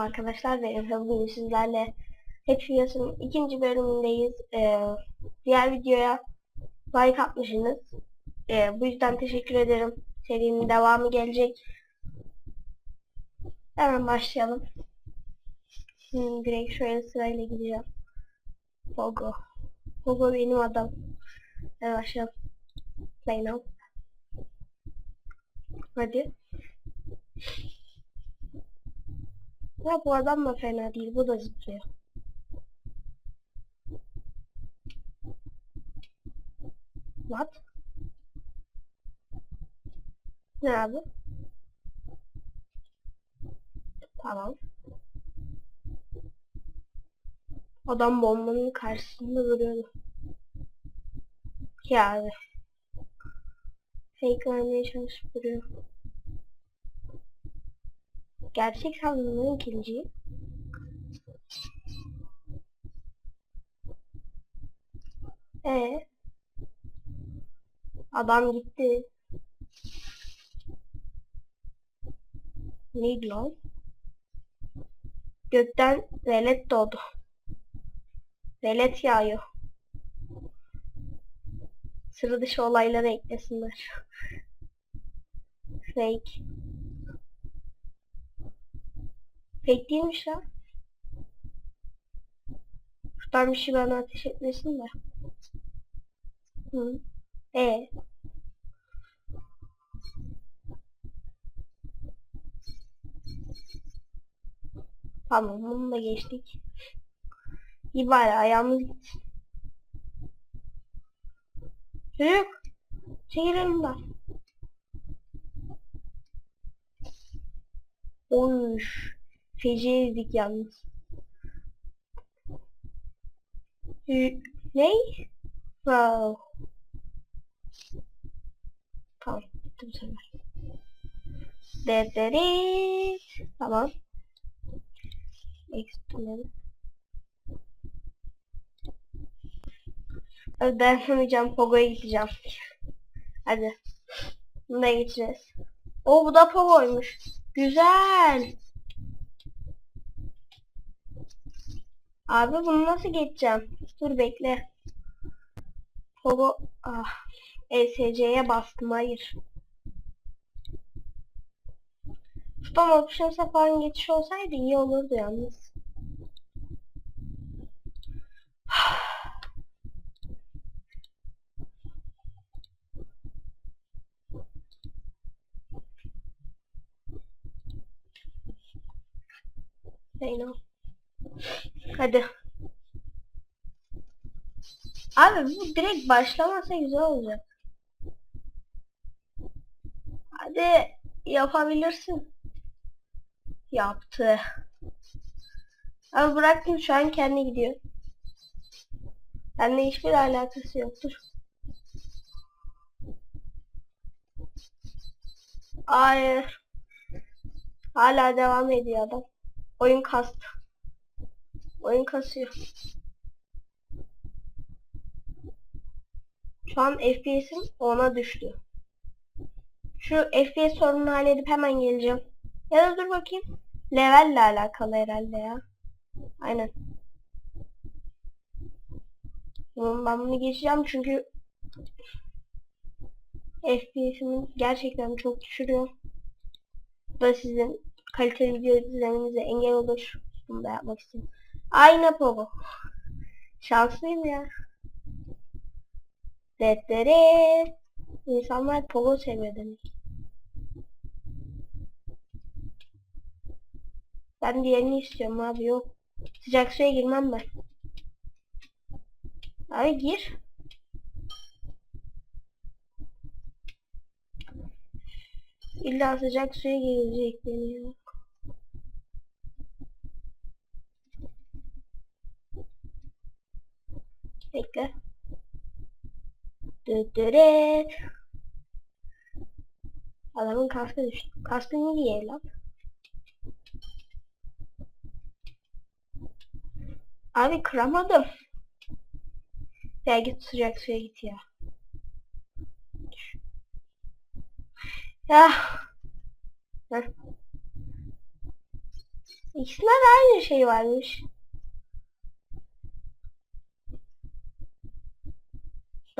Merhaba arkadaşlar ve bugün sizlerle Hack Videosu'nun ikinci bölümündeyiz. Ee, diğer videoya like atmışsınız. Ee, bu yüzden teşekkür ederim. Serinin devamı gelecek. Hemen başlayalım. Hmm, direkt şöyle sırayla gideceğim. Pogo. Pogo benim adam. Hadi başlayalım. Play now. Hadi. Ya bu adam da fena değil. Bu da zıplıyor. What? Ne abi? Tamam. Adam bombanın karşısında duruyordu. Ya abi. Fake vermeye çalışıp. Gerçek sandım ikinciyi. Ee, adam gitti. Neydi lan? Gökten velet doğdu. Velet yağıyor. Sıra dışı olayları eklesinler. Fake. Fake değilmiş lan. Şuradan bir şey bana ateş etmesin de. Hı. E. Tamam bunu da geçtik. İyi bari ayağımız gitsin. Çocuk. Çekil önümden. Oy. Feci ezdik yalnız. Ne? Wow. Tamam. Bitti bu sefer. Dederiz. Tamam. Ekstrem. Hadi dayanamayacağım. Pogo'ya gideceğim. Hadi. Bunu da geçeceğiz. O bu da Pogo'ymuş. Güzel. Abi bunu nasıl geçeceğim? Dur bekle. Pogo ah ESC'ye bastım hayır. Spam options'a falan geçiş olsaydı iyi olurdu yalnız. Zeyno. Hadi. Abi bu direkt başlamasa güzel olacak. Hadi yapabilirsin. Yaptı. Abi bıraktım şu an kendi gidiyor. Benimle hiçbir alakası yoktur. Hayır. Hala devam ediyor adam. Oyun kastı. Oyun kasıyor. Şu an FPS'im ona düştü. Şu FPS sorununu halledip hemen geleceğim. Ya da dur bakayım. Levelle alakalı herhalde ya. Aynen. Ben bunu geçeceğim çünkü FPS'imi gerçekten çok düşürüyor. Bu da sizin kaliteli video izlemenize engel olur. Bunu da yapmak istiyorum. Aynı Pogo. Şanslıyım ya. Dettere. İnsanlar Pogo seviyor demek. Ben diğerini istiyorum abi yok. Sıcak suya girmem ben. Abi gir. İlla sıcak suya girecek beni Bekle. Düdüret. Adamın kaskı düştü. Kaskı niye lan? Abi kıramadım. Ya git sıcak suya git ya. Ya. Heh. İkisinde de aynı şey varmış.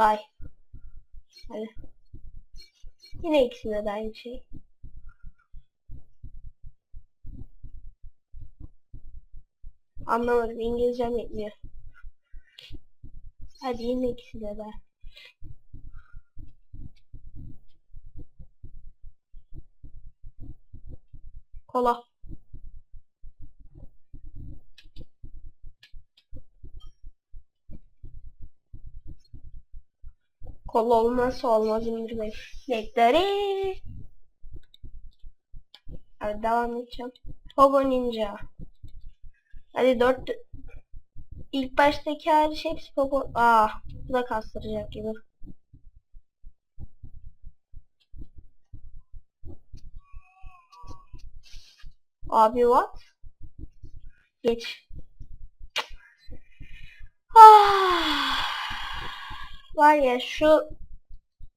Day. Hadi. Yine ikisinde de aynı şey. Anlamadım. İngilizcem yetmiyor. Hadi yine ikisinde de. Kola. Kola olmazsa olmazımdır benim. Bekleri. Hadi devam edeceğim. Pogo Ninja. Hadi dört... İlk baştaki hariç hepsi Pogo... Aa, bu da kastıracak gibi. Abi what? Geç. Ah. Var ya şu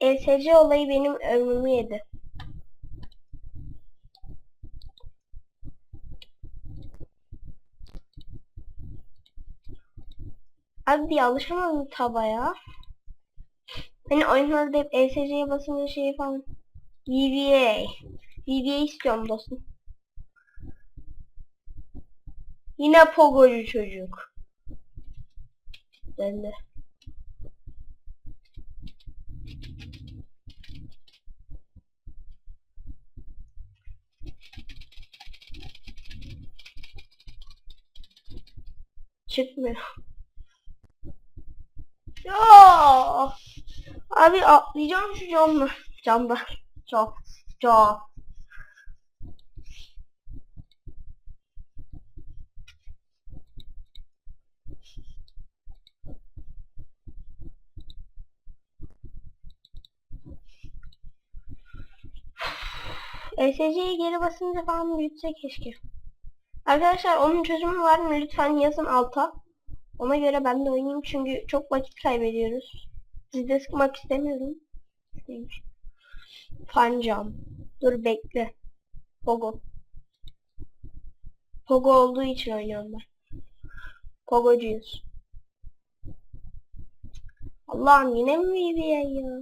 ESC olayı benim ömrümü yedi. Abi bir alışamadım taba ya. Hani oyunlarda hep ESC'ye basınca şey falan. VBA. VBA istiyorum dostum. Yine pogocu çocuk. Döndü. Çıkmıyor. Ya. Abi atlayacağım şu camda. Camda. Çok. Çok. ESC'yi geri basınca falan büyütse keşke. Arkadaşlar onun çözümü var mı? Lütfen yazın alta. Ona göre ben de oynayayım çünkü çok vakit kaybediyoruz. Sizi de sıkmak istemiyorum. Pancam. Dur bekle. Pogo. Pogo olduğu için oynuyorum ben. Pogocuyuz. Allah'ım yine mi VBA ya?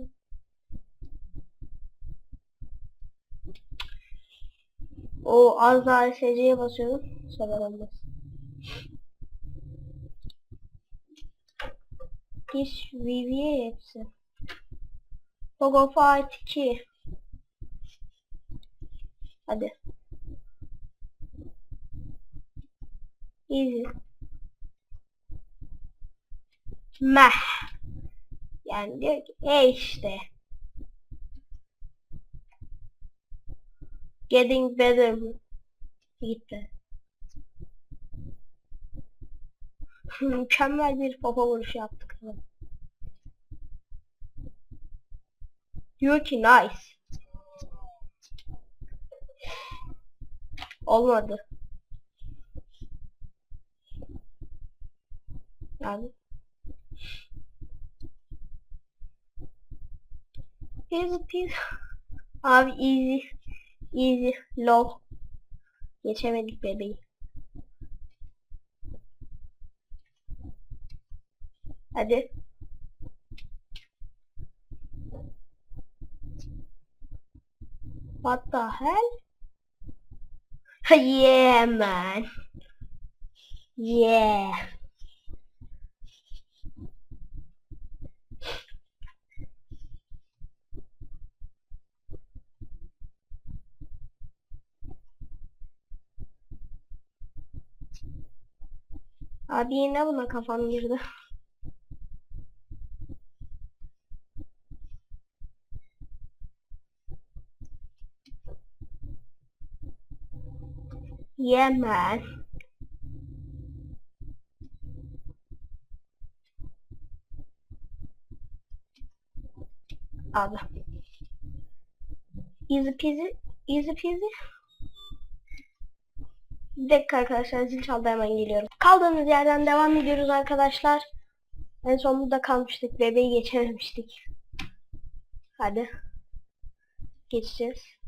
O az daha SC'ye basıyorum. Sever olmaz. Hiç VBA hepsi. Pogo Fight 2. Hadi. Easy. Meh. Yani diyor ki e işte. Getting better mı? Gitti. Mükemmel bir popo vuruşu yaptık. Diyor ki nice. Olmadı. Yani. Easy peasy. Abi easy. Easy. Low. Geçemedik bebeği. Hadi. What the hell? yeah, man. Yeah. Abi yine buna kafam girdi. Man. Abi. Easy peasy. Easy peasy. Bir dakika arkadaşlar zil çaldı hemen geliyorum. Kaldığımız yerden devam ediyoruz arkadaşlar. En son burada kalmıştık. Bebeği geçememiştik. Hadi. Geçeceğiz.